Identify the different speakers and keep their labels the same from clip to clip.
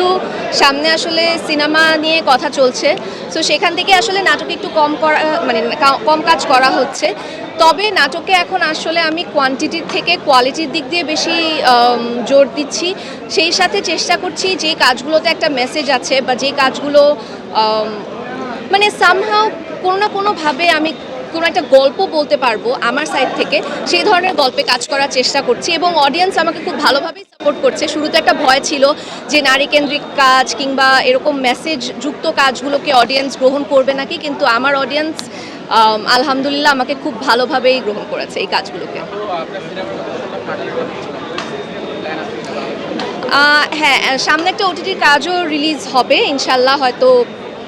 Speaker 1: যেহেতু সামনে আসলে সিনেমা নিয়ে কথা চলছে সো সেখান থেকে আসলে নাটকে একটু কম করা মানে কম কাজ করা হচ্ছে। তবে নাটকে এখন আসলে আমি কোয়ান্টিটির থেকে কোয়ালিটির দিক দিয়ে বেশি জোর দিচ্ছি। সেই সাথে চেষ্টা করছি যে কাজগুলোতে একটা মেসেজ আছে বা যে কাজগুলো মানে সামহাও কোনো না কোনোভাবে আমি কোনো একটা গল্প বলতে পারব আমার সাইড থেকে, সেই ধরনের গল্পে কাজ করার চেষ্টা করছি এবং অডিয়েন্স আমাকে খুব ভালোভাবেই সাপোর্ট করছে। শুরুতে একটা ভয় ছিল যে নারী কেন্দ্রিক কাজ কিংবা এরকম মেসেজ যুক্ত কাজগুলোকে অডিয়েন্স গ্রহণ করবে নাকি, কিন্তু আমার অডিয়েন্স আলহামদুলিল্লাহ আমাকে খুব ভালোভাবেই গ্রহণ করেছে এই কাজগুলোকে। হ্যাঁ সামনে একটা ওটিটির কাজও রিলিজ হবে, ইনশাল্লাহ হয়তো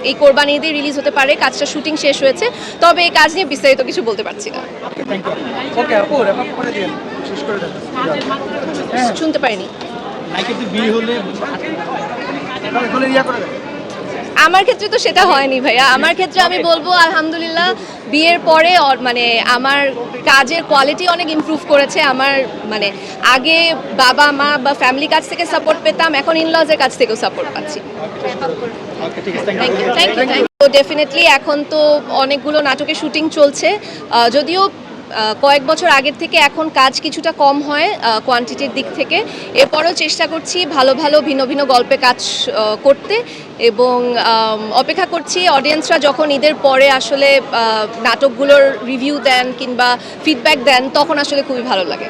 Speaker 1: এই কোরবানি ঈদে রিলিজ হতে পারে কাজটা শুটিং শেষ হয়েছে তবে এই কাজ নিয়ে বিস্তারিত কিছু বলতে পারছি না। শুনতে পারিনি।
Speaker 2: বিয়ে হলে
Speaker 1: আমার ক্ষেত্রে তো সেটা হয়নি ভাইয়া। আমার ক্ষেত্রে আমি বলব আলহামদুলিল্লাহ বিয়ের পরে মানে আমার কাজের কোয়ালিটি অনেক ইমপ্রুভ করেছে। আমার মানে আগে বাবা মা বা ফ্যামিলি কাছ থেকে সাপোর্ট পেতাম এখন ইনলজের কাছ থেকেও সাপোর্ট পাচ্ছি। Thank you thank you thank definitely এখন তো অনেকগুলো নাটকের শুটিং চলছে। যদিও কয়েক বছর আগের থেকে এখন কাজ কিছুটা কম হয় কোয়ান্টিটির দিক থেকে। এরপরও চেষ্টা করছি ভালো ভালো, ভিন্ন ভিন্ন গল্পে কাজ করতে এবং অপেক্ষা করছি অডিয়েন্সরা যখন ঈদের পরে আসলে নাটকগুলোর রিভিউ দেন কিংবা ফিডব্যাক দেন, তখন আসলে খুবই ভালো লাগে।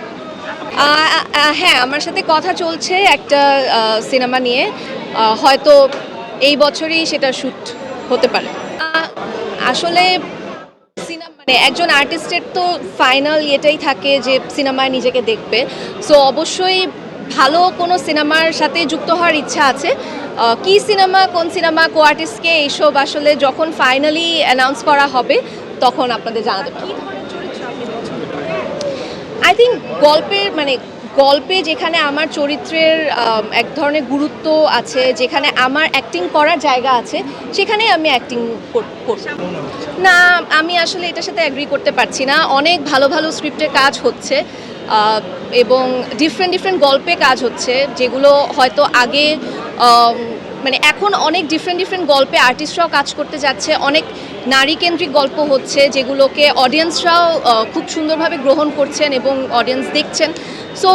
Speaker 1: হ্যাঁ আমার সাথে কথা চলছে একটা সিনেমা নিয়ে। হয়তো এই বছরই সেটা শ্যুট হতে পারে। আসলে মানে একজন আর্টিস্টের তো ফাইনাল এটাই থাকে যে সিনেমায় নিজেকে দেখবে। সো অবশ্যই ভালো কোনো সিনেমার সাথে যুক্ত হওয়ার ইচ্ছা আছে। কি সিনেমা কোন সিনেমা কো আর্টিস্টকে এইসব আসলে যখন ফাইনালি অ্যানাউন্স করা হবে তখন আপনাদের জানাতে পারব। আই থিঙ্ক গল্পের মানে গল্পে যেখানে আমার চরিত্রের এক ধরনের গুরুত্ব আছে, যেখানে আমার অ্যাক্টিং করার জায়গা আছে সেখানে আমি অ্যাক্টিং করব। না, আমি আসলে এটার সাথে অ্যাগ্রি করতে পারছি না। অনেক ভালো ভালো স্ক্রিপ্টের কাজ হচ্ছে এবং ডিফারেন্ট ডিফারেন্ট গল্পে কাজ হচ্ছে, যেগুলো হয়তো আগে মানে এখন অনেক ডিফারেন্ট ডিফারেন্ট গল্পে আর্টিস্টরাও কাজ করতে যাচ্ছে, অনেক নারী কেন্দ্রিক গল্প হচ্ছে, যেগুলোকে অডিয়েন্সরাও খুব সুন্দরভাবে গ্রহণ করছেন এবং অডিয়েন্স দেখছেন। সো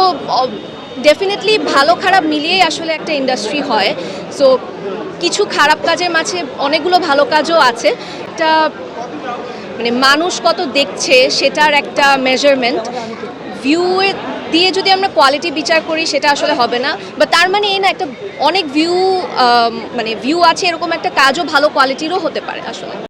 Speaker 1: ডেফিনেটলি ভালো খারাপ মিলিয়েই আসলে একটা ইন্ডাস্ট্রি হয়। সো কিছু খারাপ কাজের মাঝে অনেকগুলো ভালো কাজও আছে। এটা মানে মানুষ কত দেখছে সেটার একটা মেজারমেন্ট ভিউ দিয়ে যদি আমরা কোয়ালিটি বিচার করি সেটা আসলে হবে না। বা তার মানে এই না, একটা অনেক ভিউ মানে ভিউ আছে এরকম একটা কাজও ভালো কোয়ালিটিরও হতে পারে আসলে।